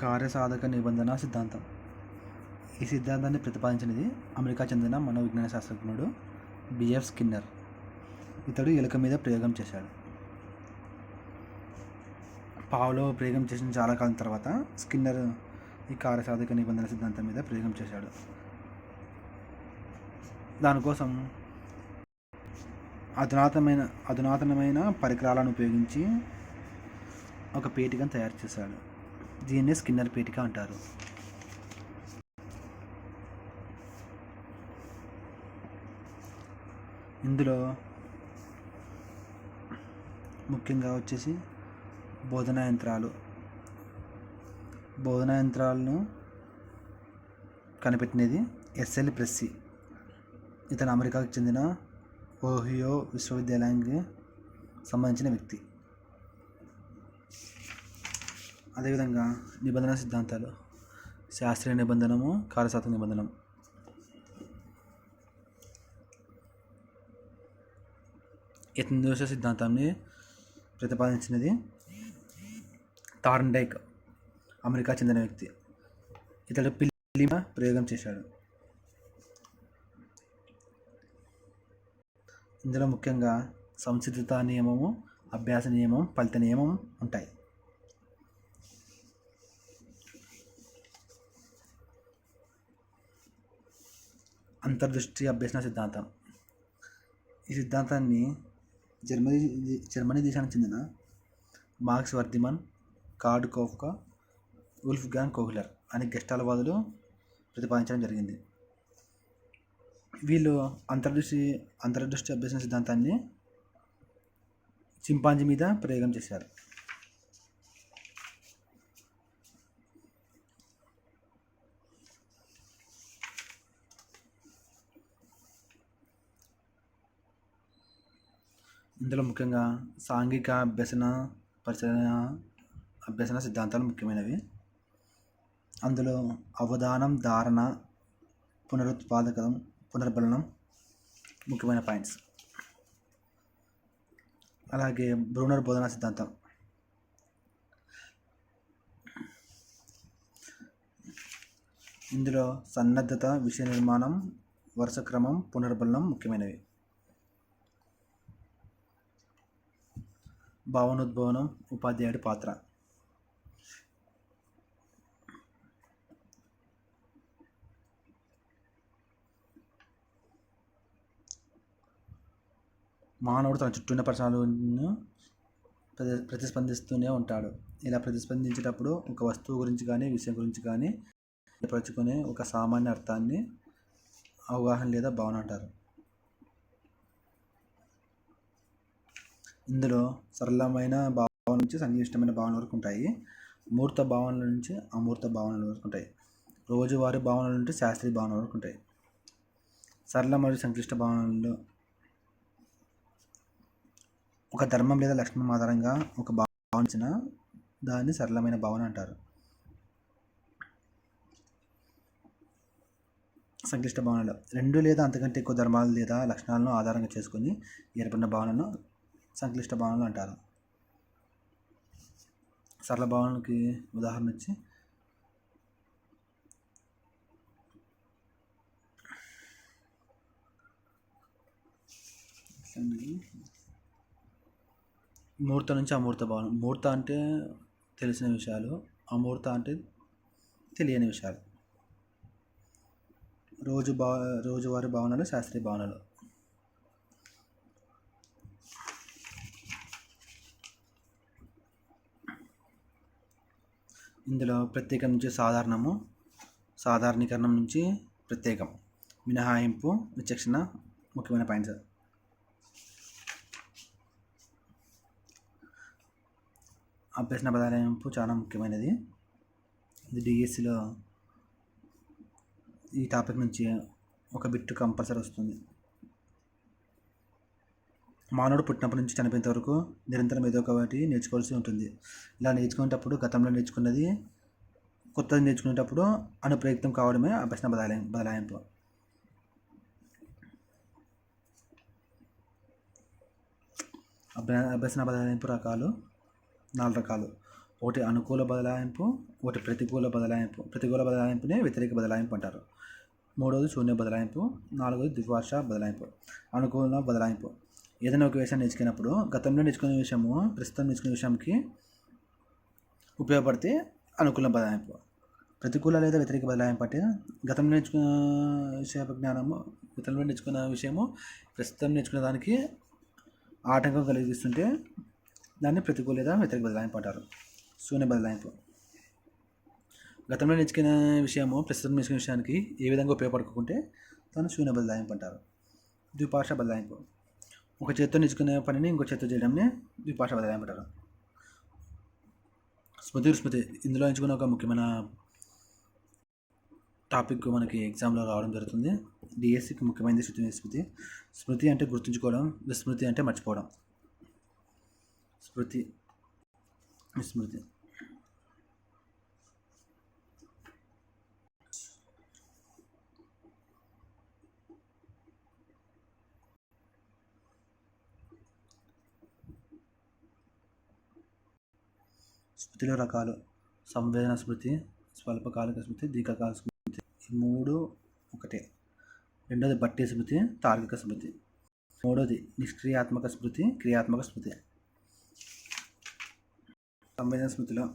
కార్యసాధక నిబంధన సిద్ధాంతం. ఈ సిద్ధాంతాన్ని ప్రతిపాదించినది అమెరికా చెందిన మనోవిజ్ఞాన శాస్త్రజ్ఞుడు బిఎఫ్ స్కిన్నర్. ఇతడు ఎలుక మీద ప్రయోగం చేశాడు. పావులో ప్రయోగం చేసిన చాలా కాలం తర్వాత స్కిన్నర్ ఈ కార్యసాధక నిబంధన సిద్ధాంతం మీద ప్రయోగం చేశాడు. దానికోసం అధునాతమైన అధునాతనమైన పరికరాలను ఉపయోగించి ఒక పేటికను తయారు చేశాడు. దీన్ని స్కిన్నర్ పేటిక అంటారు. ఇందులో ముఖ్యంగా వచ్చేసి బోధనా యంత్రాలు. బోధనా యంత్రాలను కనిపెట్టినది ఎస్ఎల్ ప్రెస్సీ. ఇతను అమెరికాకు చెందిన ఓహియో విశ్వవిద్యాలయానికి సంబంధించిన వ్యక్తి. అదేవిధంగా నిబంధన సిద్ధాంతాలు. శాస్త్రీయ నిబంధనము కార్యశాస్త్ర నిబంధనం యత్నదోష సిద్ధాంతాన్ని ప్రతిపాదించినది థార్న్డైక్ అమెరికా చెందిన వ్యక్తి. ఇతడు పిల్లి ప్రయోగం చేశాడు. ఇందులో ముఖ్యంగా సంసిద్ధత నియమము అభ్యాస నియమం ఫలిత నియమం ఉంటాయి. అంతర్దృష్టి అభ్యసన సిద్ధాంతం. ఈ సిద్ధాంతాన్ని జర్మనీ జర్మనీ దేశానికి చెందిన Max Wertheimer Kurt Koffka Wolfgang Kohler అనే గెస్టాలవాదులు ప్రతిపాదించడం జరిగింది. వీళ్ళు అంతర్దృష్టి అంతర్దృష్టి అభ్యసన సిద్ధాంతాన్ని చింపాంజీ మీద ప్రయోగం చేశారు. ఇందులో ముఖ్యంగా సాంఘిక అభ్యసన పరిశీలన అభ్యసన సిద్ధాంతాలు ముఖ్యమైనవి. అందులో అవధానం ధారణ పునరుత్పాదకం పునర్బలనం ముఖ్యమైన పాయింట్స్. అలాగే బ్రూనర్ బోధనా సిద్ధాంతం. ఇందులో సన్నద్ధత విషయ నిర్మాణం వరుస క్రమం పునర్బలనం ముఖ్యమైనవి. భావనోద్భవనం ఉపాధ్యాయుడి పాత్ర. మానవుడు తన చుట్టూ ఉన్న పరిసరాలను ప్రతి ప్రతిస్పందిస్తూనే ఉంటాడు. ఇలా ప్రతిస్పందించేటప్పుడు ఒక వస్తువు గురించి కానీ విషయం గురించి కానీ ఏర్పరచుకునే ఒక సామాన్య అర్థాన్ని అవగాహన లేదా భావన అంటారు. ఇందులో సరళమైన భావన నుంచి సంక్లిష్టమైన భావన వరకు ఉంటాయి. మూర్త భావనల నుంచి అమూర్త భావనల వరకు ఉంటాయి. రోజువారీ భావనల నుండి శాస్త్రీయ భావన వరకు ఉంటాయి. సరళ మరియు సంక్లిష్ట భావనలు ఒక ధర్మం లేదా లక్షణం ఆధారంగా ఒక భావించిన దాన్ని సరళమైన భావన అంటారు. సంక్లిష్ట భావనలు రెండు లేదా అంతకంటే ఎక్కువ ధర్మాలు లేదా లక్షణాలను ఆధారంగా చేసుకుని ఏర్పడిన భావనను సంక్లిష్ట భావనలు అంటారు. సరళ భావనకి ఉదాహరణ ఇచ్చి మూర్త నుంచి అమూర్త భావన. మూర్త అంటే తెలిసిన విషయాలు అమూర్త అంటే తెలియని విషయాలు. రోజు భా రోజువారి భావనలు శాస్త్రీయ భావనలు. ఇందులో ప్రత్యేకం నుంచి సాధారణము సాధారణీకరణం నుంచి ప్రత్యేకం. మినహాయింపు విచక్షణ ముఖ్యమైన పాయింట్స్. అభ్యసన బదలాయింపు చాలా ముఖ్యమైనది. ఇది డిఎస్సిలో ఈ టాపిక్ నుంచి ఒక బిట్టు కంపల్సరీ వస్తుంది. మానవుడు పుట్టినప్పటి నుంచి చనిపోయేంత వరకు నిరంతరం ఏదో ఒకటి నేర్చుకోవాల్సి ఉంటుంది. ఇలా నేర్చుకునేటప్పుడు గతంలో నేర్చుకున్నది కొత్తది నేర్చుకునేటప్పుడు అనుప్రయుక్తం కావడమే అభ్యసన బదలాయి బదలాయింపు. అభ్య అభ్యసన బదలాయింపు రకాలు నాలుగు రకాలు. ఒకటి అనుకూల బదలాయింపు ఒకటి ప్రతికూల బదలాయింపు. ప్రతికూల బదలాయింపునే వ్యతిరేక బదలాయింపు అంటారు. మూడవది శూన్య బదలాయింపు. నాలుగవది ద్వివార్ష బదలాయింపు. అనుకూల బదలాయింపు. ఏదైనా ఒక విషయాన్ని నేర్చుకున్నప్పుడు గతంలో నేర్చుకునే విషయము ప్రస్తుతం నేర్చుకునే విషయంకి ఉపయోగపడితే అనుకూల బదలాయింపు. ప్రతికూల లేదా వ్యతిరేక బదలాయింపు అంటే గతంలో నేర్చుకున్న విషయ జ్ఞానము గతంలో నేర్చుకున్న విషయము ప్రస్తుతం నేర్చుకునే దానికి ఆటంకం కలిగిస్తుంటే దాన్ని ప్రతికూల లేదా వ్యతిరేక బదలాయింపు అంటారు. శూన్య బదలాయింపు. గతంలో నేర్చుకున్న విషయము ప్రస్తుతం నేర్చుకునే విషయానికి ఏ విధంగా ఉపయోగపడుకుంటే దాన్ని శూన్య బదలాయింపు అంటారు. ద్విపాష బదలాయింపు. ఒక చేత్తో నేర్చుకునే పనిని ఇంకో చేత్తో చేయడంని విపాష బదలాయింపు అంటారు. స్మృతి స్మృతి ఇందులో ఎంచుకున్న ఒక ముఖ్యమైన టాపిక్ మనకి ఎగ్జామ్లో రావడం జరుగుతుంది. డిఎస్సికి ముఖ్యమైనది శృతి స్మృతి. స్మృతి అంటే గుర్తుంచుకోవడం విస్మృతి అంటే మర్చిపోవడం. స్మృతి విస్మృతి. స్మృతిలో రకాలు. సంవేదన స్మృతి స్వల్పకాలిక స్మృతి దీర్ఘకాల స్మృతి. ఈ మూడు ఒకటే. రెండోది బట్టి స్మృతి తార్కిక స్మృతి. మూడోది నిష్క్రియాత్మక స్మృతి క్రియాత్మక స్మృతి. సంవేదన స్మృతిలో.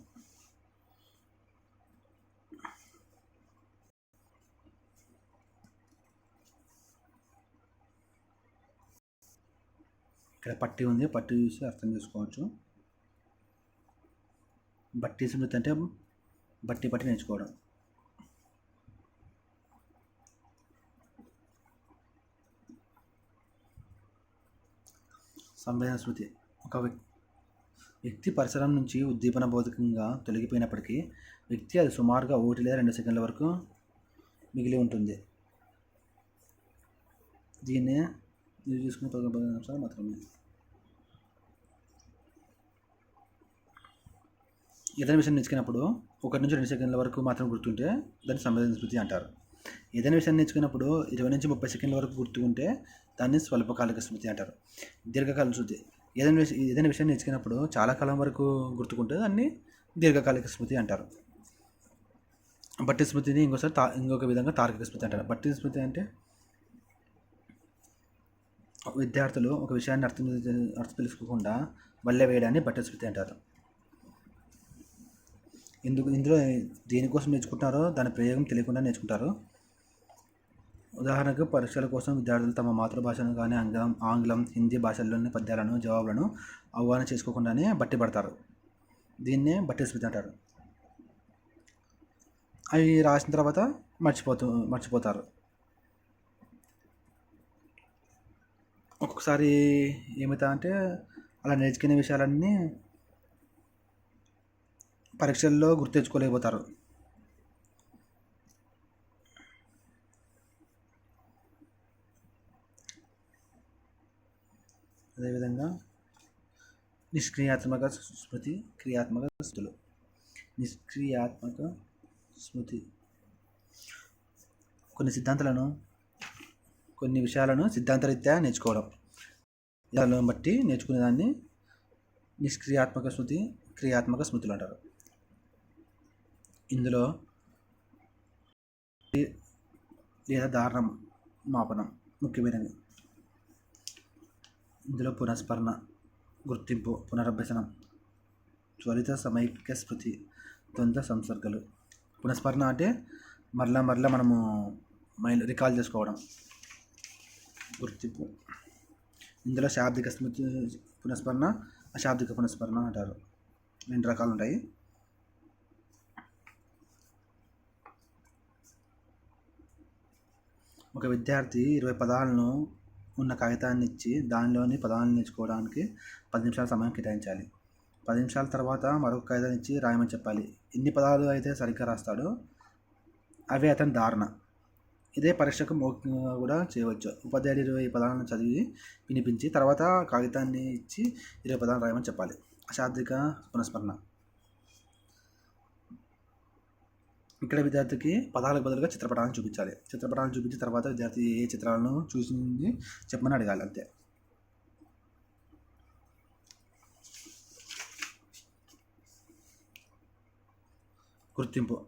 ఇక్కడ పట్టి ఉంది. పట్టి చూసి అర్థం చేసుకోవచ్చు. బట్టి స్మృతి అంటే బట్టి బట్టి నేర్చుకోవడం. సంవేదన స్మృతి ఒక వ్యక్తి పరిసరం నుంచి ఉద్దీపన బోధకంగా తొలగిపోయినప్పటికీ వ్యక్తి అది సుమారుగా ఒకటి లేదా రెండు సెకండ్ల వరకు మిగిలి ఉంటుంది. దీన్నే ఇది చూసుకునే పదకొండు నిమిషాలు మాత్రమే. ఏదైనా విషయం నేర్చుకున్నప్పుడు ఒకటి నుంచి రెండు సెకండ్ల వరకు మాత్రం గుర్తుంటే దాన్ని సంవేదన స్మృతి అంటారు. ఏదైనా విషయం నేర్చుకున్నప్పుడు ఇరవై నుంచి ముప్పై సెకండ్ల వరకు గుర్తుంటే దాన్ని స్వల్పకాలిక స్మృతి అంటారు. దీర్ఘకాల స్మృతి ఏదైనా విషయం ఏదైనా విషయం నేర్చుకున్నప్పుడు చాలా కాలం వరకు గుర్తుకుంటే దాన్ని దీర్ఘకాలిక స్మృతి అంటారు. బట్టి స్మృతిని ఇంకోసారి తా ఇంకొక విధంగా తార్కిక స్మృతి అంటారు. బట్టి స్మృతి అంటే విద్యార్థులు ఒక విషయాన్ని అర్థం అర్థం తెలుసుకోకుండా వల్లే వేయడాన్ని బట్టి స్మృతి అంటారు. ఇందుకు ఇందులో దేనికోసం నేర్చుకుంటారో దాని ప్రయోగం తెలియకుండా నేర్చుకుంటారు. ఉదాహరణకు పరీక్షల కోసం విద్యార్థులు తమ మాతృభాషను కానీ ఆంగ్లం ఆంగ్లం హిందీ భాషల్లోని పద్యాలను జవాబులను అవగాహన చేసుకోకుండానే బట్టి పడతారు. దీన్నే బట్టి స్మృతి అంటారు. అవి రాసిన తర్వాత మర్చిపోతూ మర్చిపోతారు. ఒక్కొక్కసారి ఏమవుతా అంటే అలా నేర్చుకునే విషయాలన్నీ పరీక్షల్లో గుర్తించుకోలేకపోతారు. అదేవిధంగా నిష్క్రియాత్మక స్మృతి క్రియాత్మక స్థుతులు. నిష్క్రియాత్మక స్మృతి. కొన్ని సిద్ధాంతాలను కొన్ని విషయాలను సిద్ధాంతరీత్యా నేర్చుకోవడం. దానిని బట్టి నేర్చుకునే దాన్ని నిష్క్రియాత్మక స్మృతి క్రియాత్మక స్మృతులు అంటారు. ఇందులో లేదా దారుణం మాపనం ముఖ్యమైనది ఇందులో పునఃస్మరణ గుర్తింపు పునరభ్యసనం త్వరిత సమైక్య స్మృతి ద్వంద్వ సంసర్గలు. పునఃస్మరణ అంటే మరలా మరలా మనము మైండ్ రికాల్ చేసుకోవడం. గుర్తింపు. ఇందులో శాబ్దిక స్మృతి పునఃస్మరణ అశాబ్దిక పునఃస్మరణ అంటారు. రెండు రకాలు ఉంటాయి ఒక విద్యార్థి ఇరవై పదాలను ఉన్న కాగితాన్ని ఇచ్చి దానిలోని పదాలను నేర్చుకోవడానికి పది నిమిషాల సమయం కేటాయించాలి. పది నిమిషాల తర్వాత మరొక కాగితాన్ని ఇచ్చి రాయమని చెప్పాలి. ఎన్ని పదాలు అయితే సరిగ్గా రాస్తాడో అవే అతని ధారణ. ఇదే పరీక్షకు మౌఖికంగా కూడా చేయవచ్చు. ఉపాధ్యాయులు ఇరవై పదాలను చదివి వినిపించి తర్వాత కాగితాన్ని ఇచ్చి ఇరవై పదాలు రాయమని చెప్పాలి. అశాబ్దిక పునఃస్మరణ. ఇక్కడ విద్యార్థికి పదాలకు బదులుగా చిత్రపటాలను చూపించాలి. చిత్రపటాలను చూపించిన తర్వాత విద్యార్థి ఏ చిత్రాలను చూసింది చెప్పమని అడగాలి అంతే. గుర్తింపు.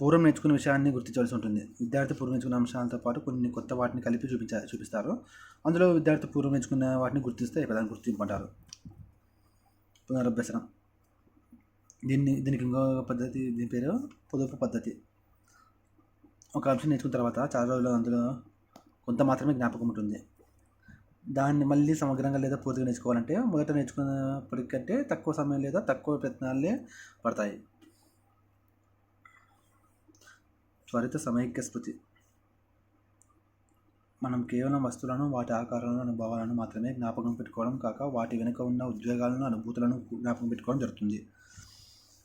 పూర్వం నేర్చుకున్న విషయాన్ని గుర్తించవలసి ఉంటుంది. విద్యార్థి పూర్వం నేర్చుకున్న అంశాలతో పాటు కొన్ని కొత్త వాటిని కలిపి చూపించ చూపిస్తారు. అందులో విద్యార్థి పూర్వం నేర్చుకున్న వాటిని గుర్తిస్తే ప్రధాన గుర్తింపు అంటారు? పునరభ్యసనం. దీన్ని దీనికి ఇంకో పద్ధతి దీని పేరు పొదుపు పద్ధతి. ఒక అంశం నేర్చుకున్న తర్వాత చాలా రోజులు అందులో కొంత మాత్రమే జ్ఞాపకం ఉంటుంది. దాన్ని మళ్ళీ సమగ్రంగా లేదా పూర్తిగా నేర్చుకోవాలంటే మొదట నేర్చుకున్నప్పటికంటే తక్కువ సమయం లేదా తక్కువ ప్రయత్నాలే పడతాయి. త్వరిత సమైక్య స్మృతి. మనం కేవలం వస్తువులను వాటి ఆకారాలను అనుభవాలను మాత్రమే జ్ఞాపకం పెట్టుకోవడం కాక వాటి వెనుక ఉన్న ఉద్వేగాలను అనుభూతులను జ్ఞాపకం పెట్టుకోవడం జరుగుతుంది.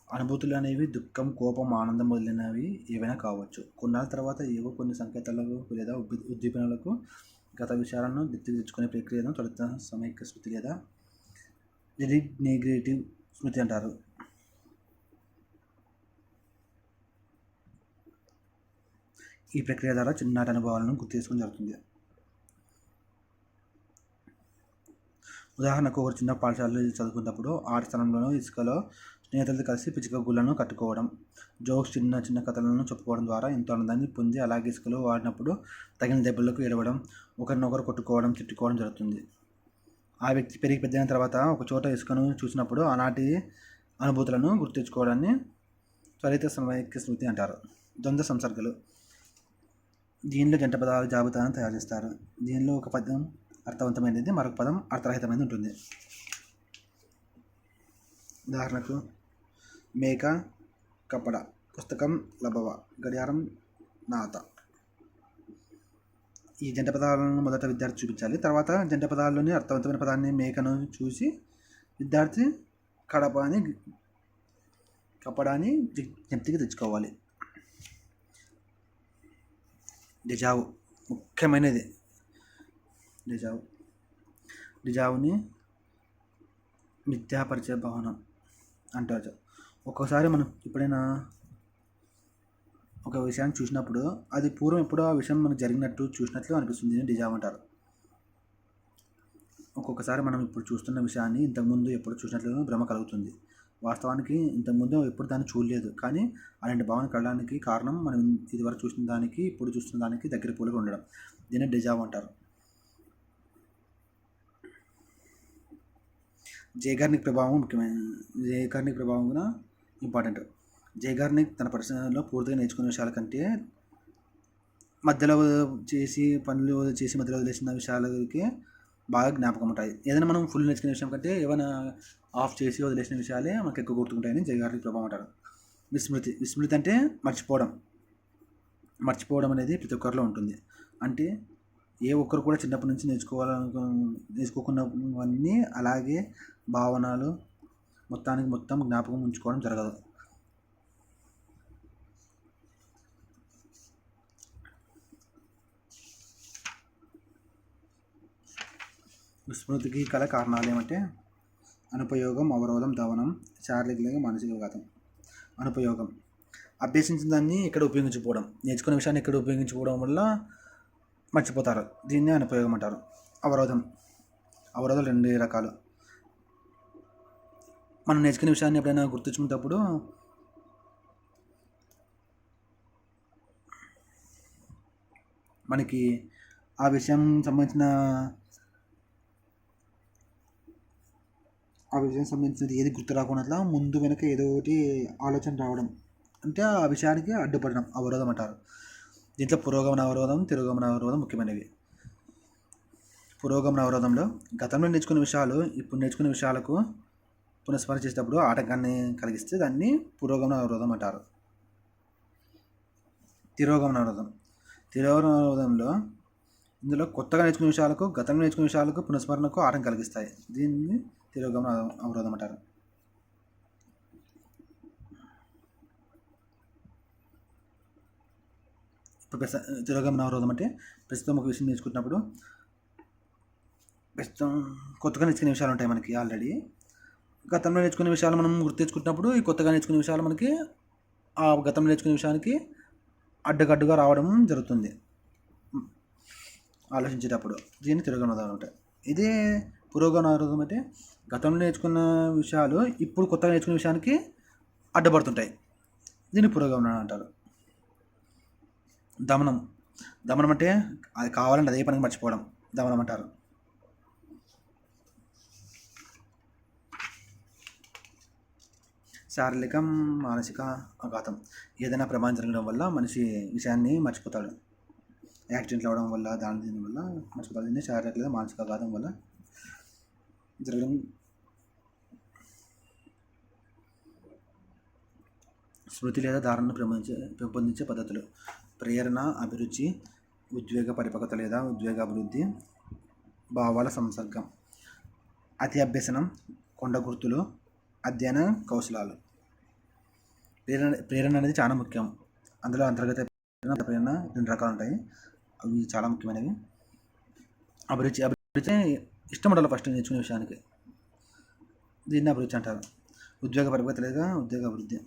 అనుభూతులు అనేవి దుఃఖం కోపం ఆనందం మొదలైనవి ఏవైనా కావచ్చు. కొన్నాళ్ళ తర్వాత ఏవో కొన్ని సంకేతాలకు లేదా ఉద్దీపనలకు గత విషయాలను గుర్తు తెచ్చుకునే ప్రక్రియను త్వరిత సమైక్య స్మృతి లేదా నెగిటివ్ స్మృతి అంటారు. ఈ ప్రక్రియ ద్వారా చిన్ననాటి అనుభవాలను గుర్తు చేసుకోవడం జరుగుతుంది. ఉదాహరణకు ఒక చిన్న పాఠశాలలో చదువుకున్నప్పుడు ఆట స్థలంలోనూ ఇసుకలో స్నేహితులతో కలిసి పిచ్చుక గుళ్ళను కట్టుకోవడం జోక్స్ చిన్న చిన్న కథలను చెప్పుకోవడం ద్వారా ఎంతో ఆనందాన్ని పొంది అలాగే ఇసుకలో వాడినప్పుడు తగిన దెబ్బలకు ఏడవడం ఒకరినొకరు కొట్టుకోవడం తిట్టుకోవడం జరుగుతుంది. ఆ వ్యక్తి పెరిగి పెద్దైన తర్వాత ఒక చోట ఇసుకను చూసినప్పుడు ఆనాటి అనుభూతులను గుర్తుంచుకోవడాన్ని త్వరిత సమైక్య స్మృతి అంటారు. ద్వంద్వ సంసర్గలు. దీనిలో జంట పదాల జాబితాను తయారు చేస్తారు. దీనిలో ఒక పదం అర్థవంతమైనది మరొక పదం అర్థరహితమైనది ఉంటుంది. ఉదాహరణకు మేక కపడ పుస్తకం లభవ గడియారం నాత ఈ జంట పదాలను మొదట విద్యార్థి చూపించాలి. తర్వాత జంట పదాల్లోని అర్థవంతమైన పదాన్ని మేకను చూసి విద్యార్థి కడప అని కప్పడాన్ని జ్ఞప్తికి తెచ్చుకోవాలి. డిజావు ముఖ్యమైనది. డిజావు. డిజావుని మిథ్యాపరిచయ భవనం అంటారు. ఒక్కోసారి మనం ఎప్పుడైనా ఒక విషయాన్ని చూసినప్పుడు అది పూర్వం ఎప్పుడో ఆ విషయం మనకు జరిగినట్టు చూసినట్లు అనిపిస్తుంది. దీన్ని డిజావ్ అంటారు. ఒక్కొక్కసారి మనం ఇప్పుడు చూస్తున్న విషయాన్ని ఇంతకుముందు ఎప్పుడు చూసినట్లు భ్రమ కలుగుతుంది. వాస్తవానికి ఇంతకుముందు ఎప్పుడు దాన్ని చూడలేదు. కానీ అలాంటి భావన కలడానికి కారణం మనం ఇదివరకు చూసిన దానికి ఇప్పుడు చూస్తున్న దానికి దగ్గర పోలిక ఉండడం. దీన్ని డిజావ్ అంటారు. జేగార్నిక్ ప్రభావం ముఖ్యమైన జేగార్నిక్ ప్రభావం కూడా ఇంపార్టెంట్. జైగార్ని తన పరిశ్రమలో పూర్తిగా నేర్చుకునే విషయాల కంటే మధ్యలో చేసి పనులు చేసి మధ్యలో వదిలేసిన విషయాలకి బాగా జ్ఞాపకం ఉంటాయి. ఏదైనా మనం ఫుల్ నేర్చుకునే విషయం కంటే ఏమైనా ఆఫ్ చేసి వదిలేసిన విషయాలే మనకు ఎక్కువ గుర్తుంటాయని జయగారికి ప్రభావం అంటారు. విస్మృతి విస్మృతి అంటే మర్చిపోవడం. మర్చిపోవడం అనేది ప్రతి ఒక్కరిలో ఉంటుంది. అంటే ఏ ఒక్కరు కూడా చిన్నప్పటి నుంచి నేర్చుకోవాలనుకు నేర్చుకోకున్నవన్నీ అలాగే భావనలు మొత్తానికి మొత్తం జ్ఞాపకం ఉంచుకోవడం జరగదు. విస్మృతికి గల కారణాలు ఏమంటే అనుపయోగం అవరోధం దవనం శారీరక మానసిక విఘాతం. అనుపయోగం. అభ్యసించిన దాన్ని ఇక్కడ ఉపయోగించుకోవడం. నేర్చుకునే విషయాన్ని ఇక్కడ ఉపయోగించుకోవడం వల్ల మర్చిపోతారు. దీన్నే అనుపయోగం అంటారు. అవరోధం. అవరోధాలు రెండు రకాలు. మనం నేర్చుకునే విషయాన్ని ఎప్పుడైనా గుర్తుంచుకునేటప్పుడు మనకి ఆ విషయం సంబంధించిన ఆ విషయం సంబంధించినది ఏది గుర్తు రాకుండా ముందు వెనక ఏదో ఒకటి ఆలోచన రావడం. అంటే ఆ విషయానికి అడ్డుపడడం అవరోధం అంటారు. దీంట్లో పురోగమన అవరోధం తిరోగమన అవరోధం ముఖ్యమైనవి. పురోగమన అవరోధంలో గతంలో నేర్చుకున్న విషయాలు ఇప్పుడు నేర్చుకునే విషయాలకు పునఃస్మరణ చేసేటప్పుడు ఆటంకాన్ని కలిగిస్తే దాన్ని పురోగమన అవరోధం అంటారు. తిరోగమన అవరోధం. తిరోగమన అవరోధంలో ఇందులో కొత్తగా నేర్చుకునే విషయాలకు గతంలో నేర్చుకునే విషయాలకు పునఃస్మరణకు ఆటంకం కలిగిస్తాయి. దీన్ని తిరోగమన అవరోధం అంటారు. ఇప్పుడు తిరోగమన అవరోధం అంటే ప్రస్తుతం ఒక విషయం నేర్చుకుంటున్నప్పుడు ప్రస్తుతం కొత్తగా నేర్చుకునే విషయాలు ఉంటాయి మనకి ఆల్రెడీ. గతంలో నేర్చుకునే విషయాలు మనం గుర్తు తెచ్చుకుంటున్నప్పుడు ఈ కొత్తగా నేర్చుకునే విషయాలు మనకి ఆ గతంలో నేర్చుకునే విషయానికి అడ్డగడ్డుగా రావడం జరుగుతుంది. ఆలోచించేటప్పుడు దీన్ని తిరోగమన ఉంటాయి. ఇదే పురోగమన అయితే అంటే గతంలో నేర్చుకున్న విషయాలు ఇప్పుడు కొత్తగా నేర్చుకునే విషయానికి అడ్డపడుతుంటాయి. దీన్ని పురోగమనం అంటారు. దమనం. దమనం అంటే అది కావాలంటే అదే పనికి మర్చిపోవడం. దమనం అంటారు. శారీరకం మానసిక ఆఘాతం ఏదైనా ప్రమాదం జరగడం వల్ల మనిషి విషయాన్ని మర్చిపోతాడు. యాక్సిడెంట్లు అవ్వడం వల్ల దాని దీని వల్ల మర్చిపోతాడు. దీన్ని శారీరక లేదా మానసిక ఆఘాతం వల్ల జరగడం స్మృతి లేదా ధారణను పెంపొందించే పెంపొందించే పద్ధతులు. ప్రేరణ అభిరుచి ఉద్వేగ పరిపక్వత లేదా ఉద్వేగ అభివృద్ధి భావాల సంసర్గం అతి అభ్యసనం కొండ గుర్తులు అధ్యయన కౌశలాలు. ప్రేరణ ప్రేరణ అనేది చాలా ముఖ్యం. అందులో అంతర్గత ప్రేరణ ప్రేరణ రెండు రకాలు ఉంటాయి. అవి చాలా ముఖ్యమైనవి. అభిరుచి అభిరుచి ఇష్టం ఉండాలి ఫస్ట్ నేర్చుకునే విషయానికి. దీన్ని అభిరుచి అంటారు. ఉద్యోగ పరిపక్వత లేదా ఉద్యోగ అభివృద్ధి.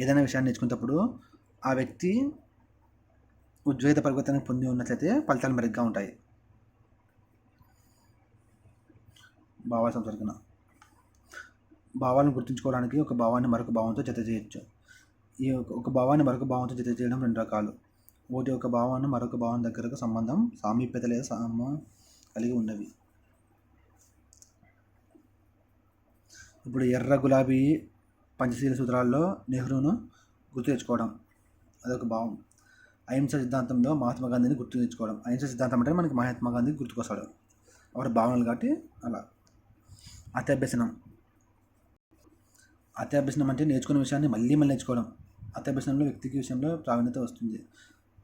ఏదైనా విషయాన్ని నేర్చుకునేటప్పుడు ఆ వ్యక్తి ఉద్వేగ పరివర్తన పొంది ఉన్నట్లయితే ఫలితాలు మెరుగ్గా ఉంటాయి. భావాల సంసర్గన భావాలను గుర్తుంచుకోవడానికి ఒక భావాన్ని మరొక భావంతో జత చేయొచ్చు. ఈ ఒక భావాన్ని మరొక భావంతో జత చేయడం రెండు రకాలు. ఒకటి ఒక భావాన్ని మరొక భావం దగ్గరకు సంబంధం సామీప్యత లేదా సామ కలిగి ఉన్నవి. ఇప్పుడు ఎర్ర గులాబీ పంచశీల సూత్రాల్లో నెహ్రూను గుర్తు తెచ్చుకోవడం అదొక భావం. అహింస సిద్ధాంతంలో మహాత్మా గాంధీని గుర్తు తెచ్చుకోవడం. అహింస సిద్ధాంతం అంటే మనకి మహాత్మా గాంధీ గుర్తుకొస్తాడు. వారి భావనలు కాబట్టి అలా. అత్యభ్యసనం. అత్యభ్యసనం అంటే నేర్చుకున్న విషయాన్ని మళ్ళీ మళ్ళీ నేర్చుకోవడం. అత్యాభ్యసనంలో వ్యక్తికి విషయంలో ప్రావీణ్యత వస్తుంది.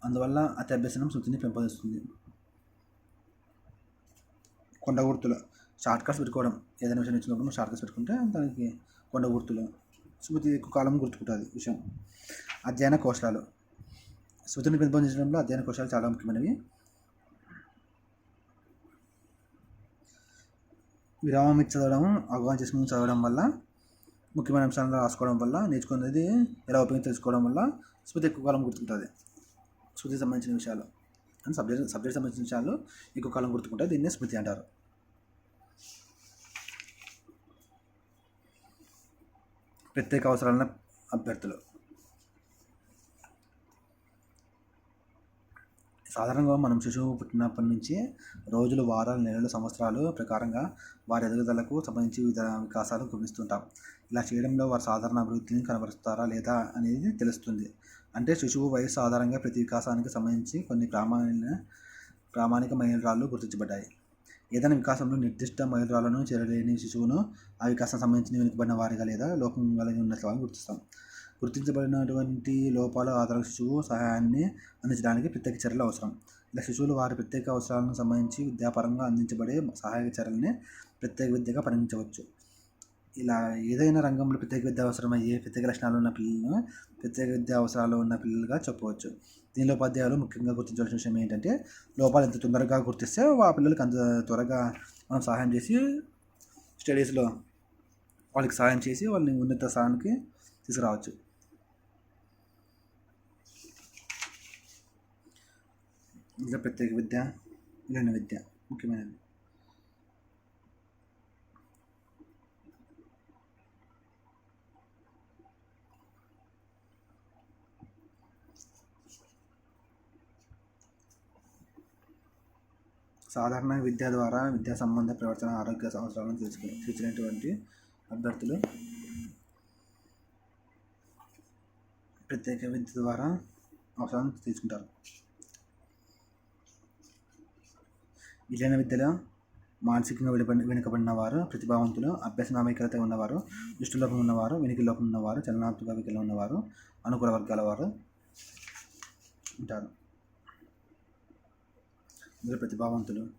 అందువల్ల అత్యభ్యసనం శృతిని పెంపొందిస్తుంది. కొండ గుర్తులు షార్ట్ కట్స్ పెట్టుకోవడం. ఏదైనా విషయం నేర్చుకున్నప్పుడు షార్ట్ కట్స్ పెట్టుకుంటే దానికి కొండ గుర్తులు స్మృతి ఎక్కువ కాలం గుర్తుకుంటుంది విషయం. అధ్యయన కోశాలు శృతిని పెంపొందించడంలో అధ్యయన కోశాలు చాలా ముఖ్యమైనవి. విరామం ఇచ్చి చదవడం అవగాహన చేసుకుని చదవడం వల్ల ముఖ్యమైన అంశాలను రాసుకోవడం వల్ల నేర్చుకునేది ఎలా ఉపయోగం తెలుసుకోవడం వల్ల స్మృతి ఎక్కువ కాలం గుర్తుంటుంది. స్మృతికి సంబంధించిన విషయాలు. అండ్ సబ్జెక్ట్ సబ్జెక్ట్ సంబంధించిన విషయాలు ఎక్కువ కాలం గుర్తుకుంటాయి దీన్ని స్మృతి అంటారు. ప్రత్యేక అవసరాల అభ్యర్థులు. సాధారణంగా మనం శిశువు పుట్టినప్పటి నుంచి రోజులు వారాలు నెలలు సంవత్సరాలు ప్రకారంగా వారి ఎదుగుదలకు సంబంధించి వివిధ వికాసాలు గమనిస్తుంటాం. ఇలా చేయడంలో వారు సాధారణ అభివృద్ధిని కనబరుస్తారా లేదా అనేది తెలుస్తుంది. అంటే శిశువు వయస్సు ఆధారంగా ప్రతి వికాసానికి సంబంధించి కొన్ని ప్రామాణిక ప్రామాణిక మైలురాళ్ళు గుర్తించబడ్డాయి. ఏదైనా వికాసంలో నిర్దిష్ట మైలురాళ్ళను చేరలేని శిశువును ఆ వికాసం సంబంధించిన వెనుకబడిన వారిగా లేదా లోపం కలిగి ఉన్న గుర్తిస్తాం. గుర్తించబడినటువంటి లోపాల ఆధారంగా శిశువు సహాయాన్ని అందించడానికి ప్రత్యేక చర్యలు అవసరం. ఇలా శిశువులు వారి ప్రత్యేక అవసరాలకు సంబంధించి విద్యాపరంగా అందించబడే సహాయక చర్యలని ప్రత్యేక విద్యగా పరిగణించవచ్చు. ఇలా ఏదైనా రంగంలో ప్రత్యేక విద్య అవసరమయ్యే ప్రత్యేక లక్షణాలు ఉన్న పిల్లలను ప్రత్యేక విద్యా అవసరాలు ఉన్న పిల్లలుగా చెప్పవచ్చు. దీనిలో ఉపాధ్యాయులు ముఖ్యంగా గుర్తించవలసిన విషయం ఏంటంటే లోపాలు ఎంత తొందరగా గుర్తిస్తే ఆ పిల్లలకి అంత త్వరగా మనం సహాయం చేసి స్టడీస్లో వాళ్ళకి సహాయం చేసి వాళ్ళని ఉన్నత స్థానానికి తీసుకురావచ్చు. ఇంకా ప్రత్యేక విద్య రెండు విద్య ముఖ్యమైనది. సాధారణ విద్య ద్వారా విద్యా సంబంధ ప్రవర్తన ఆరోగ్య అవసరాలను తీర్చుకు తీర్చినటువంటి అభ్యర్థులు ప్రత్యేక విద్య ద్వారా అవసరం తీసుకుంటారు. విలీన విద్యలో మానసికంగా వెనుకబడిన వెనుకబడిన వారు ప్రతిభావంతులు అభ్యసన వైఖరిత ఉన్నవారు దృష్టిలోపం ఉన్నవారు వెనికి లోపం ఉన్నవారు చలనాత్మక వికలం ఉన్నవారు అనుకూల వర్గాల వారు ఉంటారు. ఇందులో ప్రతిభావంతులు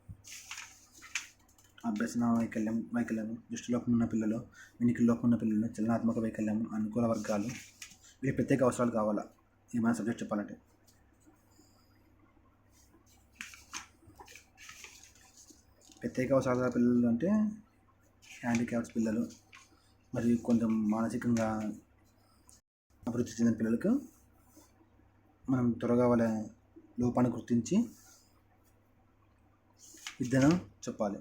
అభ్యసన వైకల్యం వైకల్యం దృష్టిలోపం ఉన్న పిల్లలు వెనికి లోపం ఉన్న పిల్లలు చలనాత్మక వైకల్యం అనుకూల వర్గాలు వీరి ప్రత్యేక అవసరాలు కావాలా? ఏమైనా సబ్జెక్ట్ చెప్పాలంటే? ప్రత్యేక అవసరాల పిల్లలు అంటే హ్యాండిక్యాప్స్ పిల్లలు మరియు కొంచెం మానసికంగా అభివృద్ధి చెందిన పిల్లలకు మనం త్వరగా వాళ్ళ లోపాన్ని గుర్తించి విద్యను చెప్పాలి.